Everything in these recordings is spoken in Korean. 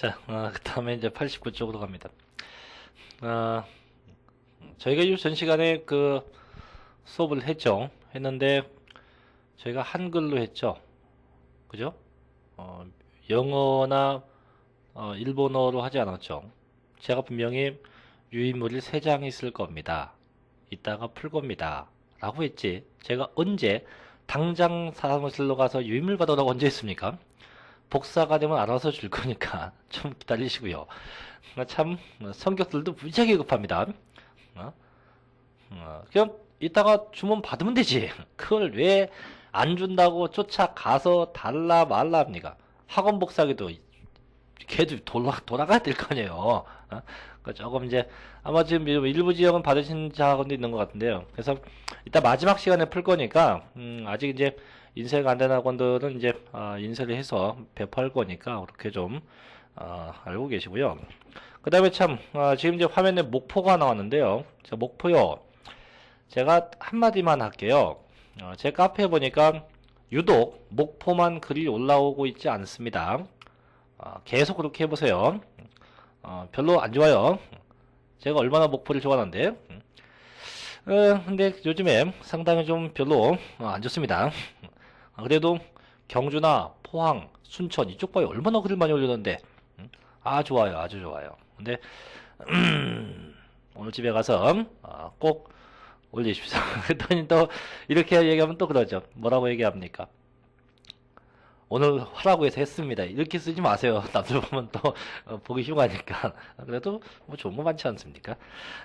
자, 어, 그 다음에 이제 89쪽으로 갑니다. 어, 저희가 이전 시간에 그 수업을 했죠. 했는데 저희가 한글로 했죠. 그죠? 어, 영어나 어, 일본어로 하지 않았죠. 제가 분명히 유인물이 3장 있을 겁니다. 이따가 풀 겁니다. 라고 했지. 제가 언제 당장 사무실로 가서 유인물 받으라고 언제 했습니까? 복사가 되면 알아서 줄 거니까 좀 기다리시고요. 참 성격들도 무지하게 급합니다. 어? 어, 그냥 이따가 주문 받으면 되지. 그걸 왜 안 준다고 쫓아가서 달라 말라 합니까? 학원 복사기도 걔도 돌아, 돌아가야 될 거 아니에요. 어? 그 조금 이제 아마 지금 일부 지역은 받으신 학원도 있는 것 같은데요. 그래서 이따 마지막 시간에 풀 거니까 음, 아직 이제 인쇄가 안된 학원들은 이제 어, 인쇄를 해서 배포할 거니까 그렇게 좀 어, 알고 계시고요. 그 다음에 참 어, 지금 이제 화면에 목포가 나왔는데요. 자, 목포요. 제가 한마디만 할게요. 어, 제 카페에 보니까 유독 목포만 글이 올라오고 있지 않습니다. 어, 계속 그렇게 해보세요. 어, 별로 안 좋아요. 제가 얼마나 목포를 좋아하는데. 어, 근데 요즘에 상당히 좀 별로 어, 안 좋습니다. 아, 그래도 경주나 포항, 순천 이쪽 봐요. 얼마나 글을 많이 올렸는데. 아, 좋아요. 아주 좋아요. 근데, 음, 오늘 집에 가서 어, 꼭 올리십시오. 그랬더니 또 이렇게 얘기하면 또 그러죠. 뭐라고 얘기합니까? 오늘 하라고 해서 했습니다. 이렇게 쓰지 마세요. 남들 보면 또 어, 보기 흉하니까. 그래도 뭐 좋은 거 많지 않습니까?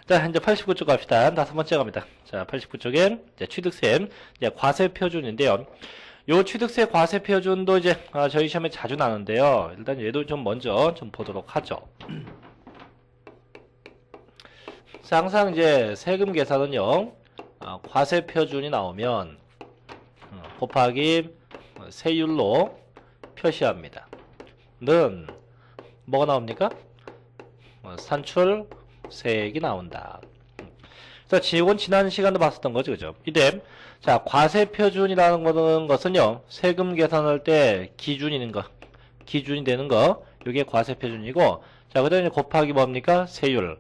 자, 이제 89쪽 갑시다. 다섯 번째 갑니다. 자, 89쪽에 이제 취득세, 이제 과세 표준인데요. 요 취득세 과세 표준도 이제 아, 저희 시험에 자주 나는데요. 일단 얘도 좀 먼저 좀 보도록 하죠. 자, 항상 이제 세금 계산은요. 아, 과세 표준이 나오면 어, 곱하기 세율로 표시합니다. 는 뭐가 나옵니까? 어, 산출 세액이 나온다. 그래서 지금 지난 시간도 봤었던 거죠, 그죠? 이때 자 과세 표준이라는 거는 것은요 세금 계산할 때 기준이는 거, 기준이 되는 거, 이게 과세 표준이고, 자 그다음에 곱하기 뭡니까? 세율로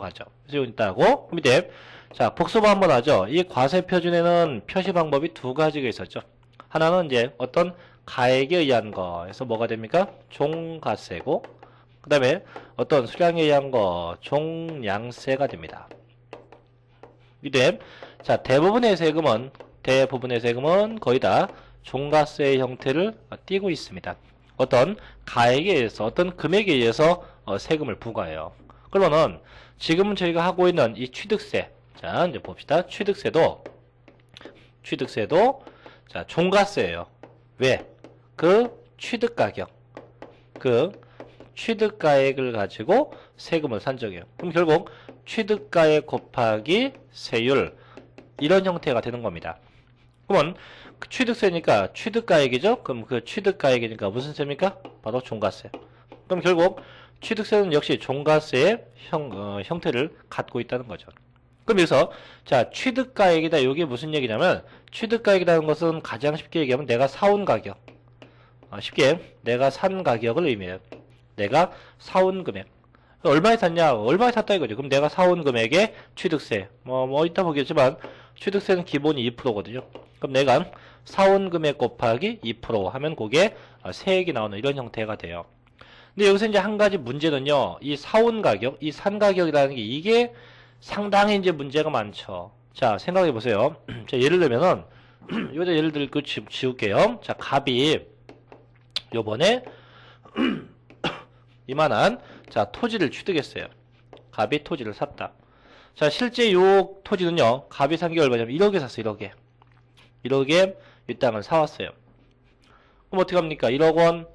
가죠. 세율 있다고. 이때 자 복습 한번 하죠. 이 과세 표준에는 표시 방법이 두 가지가 있었죠. 하나는 이제 어떤 가액에 의한 거에서 뭐가 됩니까? 종가세고 그 다음에 어떤 수량에 의한 거 종량세가 됩니다. 이때 자 대부분의 세금은 대부분의 세금은 거의 다 종가세의 형태를 띠고 있습니다. 어떤 가액에 의해서 어떤 금액에 의해서 어, 세금을 부과해요. 그러면은 지금 저희가 하고 있는 이 취득세 자 이제 봅시다. 취득세도 취득세도 자, 종가세예요. 왜? 그 취득 가격, 그 취득 가액을 가지고 세금을 산정해요. 그럼 결국 취득 가액 곱하기 세율 이런 형태가 되는 겁니다. 그러면 그 취득세니까 취득 가액이죠. 그럼 그 취득 가액이니까 무슨 세입니까? 바로 종가세. 그럼 결국 취득세는 역시 종가세의 형, 어, 형태를 갖고 있다는 거죠. 그럼 여기서 자 취득가액이다 이게 무슨 얘기냐면 취득가액이라는 것은 가장 쉽게 얘기하면 내가 사온 가격 어, 쉽게 내가 산 가격을 의미해요 내가 사온 금액 얼마에 샀냐 얼마에 샀다 이거죠 그럼 내가 사온 금액의 취득세 뭐, 뭐 이따 보겠지만 취득세는 기본이 2%거든요 그럼 내가 사온 금액 곱하기 2% 하면 그게 세액이 나오는 이런 형태가 돼요 근데 여기서 이제 한 가지 문제는요 이 사온 가격 이 산 가격이라는 게 이게 상당히 이제 문제가 많죠. 자, 생각해 보세요. 자, 예를 들면은, 여기다 예를 들고 지울게요. 자, 갑이, 요번에, 이만한, 자, 토지를 취득했어요. 갑이 토지를 샀다. 자, 실제 요 토지는요, 갑이 산 게 얼마냐면 1억에 샀어요, 1억에. 1억에 이 땅을 사왔어요. 그럼 어떻게 합니까? 1억 원